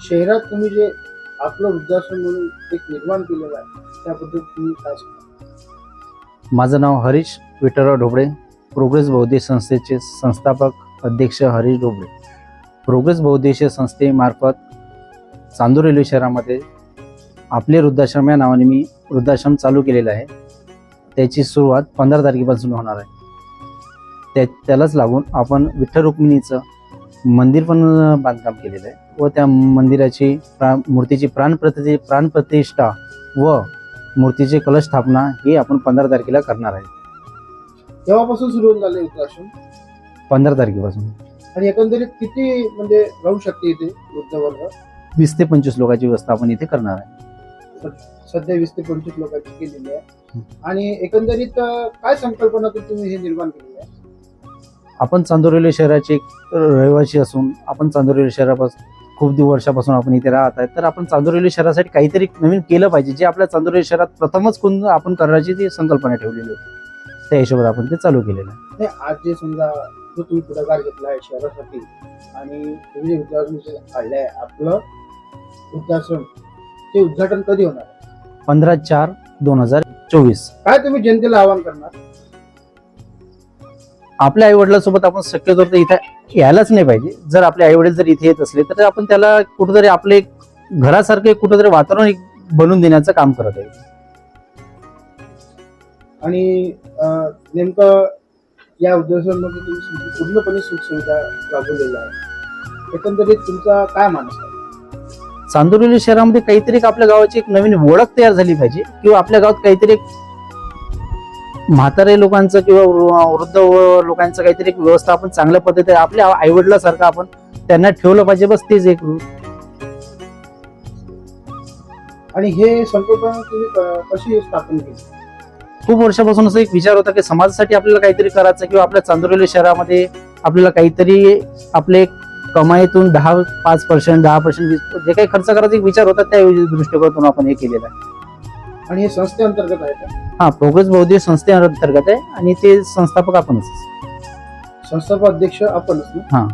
शहरात तुम्ही जे आपलं वृद्धाश्रम म्हणून एक निर्माण केलेलं आहे त्याबद्दल तुम्ही काय सांगा माझं नाव हरीश विठ्ठलराव ढोबळे प्रोग्रेस बौद्धिक संस्थेचे संस्थापक अध्यक्ष हरीश ढोबळे. प्रोग्रेस बहुद्देशीय संस्थेमार्फत चांदूर रेल्वे शहरामध्ये आपले वृद्धाश्रम या नावाने मी वृद्धाश्रम चालू केलेला आहे. त्याची सुरुवात पंधरा तारखेपासून होणार आहे. त्या त्यालाच लागून आपण विठ्ठल रुक्मिणीचं मंदिर पण बांधकाम केलेलं आहे व त्या मंदिराची प्रा मूर्तीची प्राणप्रति प्राणप्रतिष्ठा व मूर्तीचे कलश स्थापना ही आपण पंधरा तारखेला करणार आहे. तेव्हापासून सुरू होऊन झाले पंधरा तारखेपासून. आणि एकंदरीत किती म्हणजे राहू शकते इथे वृद्ध वर्ग वीस ते पंचवीस लोकांची व्यवस्था आपण इथे करणार आहे. सध्या वीस ते पंचवीस लोकांची केलेली आहे. आणि एकंदरीत काय संकल्पनातून तुम्ही हे निर्माण केलेलं आहे? आपण चांदोरली शहराचे एक रहिवासी असून आपण चांदोरली शहरापासून खूप दिवस वर्षापासून आपण इथे राहत आहे तर आपण चांदोरली शहरासाठी काहीतरी नवीन केलं पाहिजे जे आपल्या चांदोरली शहरात प्रथमच कोण आपण करण्याची ती संकल्पना ठेवलेली होती. त्या हिशोबात आपण ते चालू केलेलं आहे. नाही आज जे समजा जो तुम्ही पुढाकार घेतला आहे शहरासाठी आणि तुम्ही जे वृद्धाश्रम जे काढलं आहे आपलं वृद्धाश्रम ते उद्घाटन कधी होणार? पंधरा चार दोन हजार चोवीस. काय तुम्ही जनतेला आवाहन करणार? आपल्या आई वडिलांसोबत आपण शक्यतो तर इथे यायलाच नाही पाहिजे. जर आपले आई वडील जर इथे येत असले तर आपण त्याला कुठेतरी आपले घरासारखे कुठेतरी वातावरण बनवून देण्याचं काम करत आहे. आणि नेमकं या उद्योगांमध्ये तुम्ही पूर्णपणे सुखसुविधा राबवलेल्या आहे एकंदरीत तुमचा काय मानस आहे? चांदोरली शहरामध्ये काहीतरी आपल्या गावाची एक नवीन ओळख तयार झाली पाहिजे किंवा आपल्या गावात काहीतरी म्हातारे लोकांचं किंवा वृद्ध लोकांचं काहीतरी एक व्यवस्था आपण चांगल्या पद्धतीने आपल्या आईवडिलासारखं आपण त्यांना ठेवलं पाहिजे बस तेच एक आणि हे संकल्पना तुम्ही कशी स्थापन केली? खूप वर्षापासून असं एक विचार होता की समाजासाठी आपल्याला काहीतरी करायचं किंवा आपल्या चांदोरली शहरामध्ये आपल्याला काहीतरी आपले कमाईतून दहा पाच पर्सेंट दहा पर्सेंट जे काही खर्च करायचा एक विचार होता त्या दृष्टिकोनातून आपण हे केलेलं आहे. आणि हे संस्थेअंतर्गत आहे का हा प्रोग्रेस बौद्धिक संस्थेअंतर्गत आहे आणि ते संस्थापक आपणच. संस्थापक अध्यक्ष आपणच ना? हा.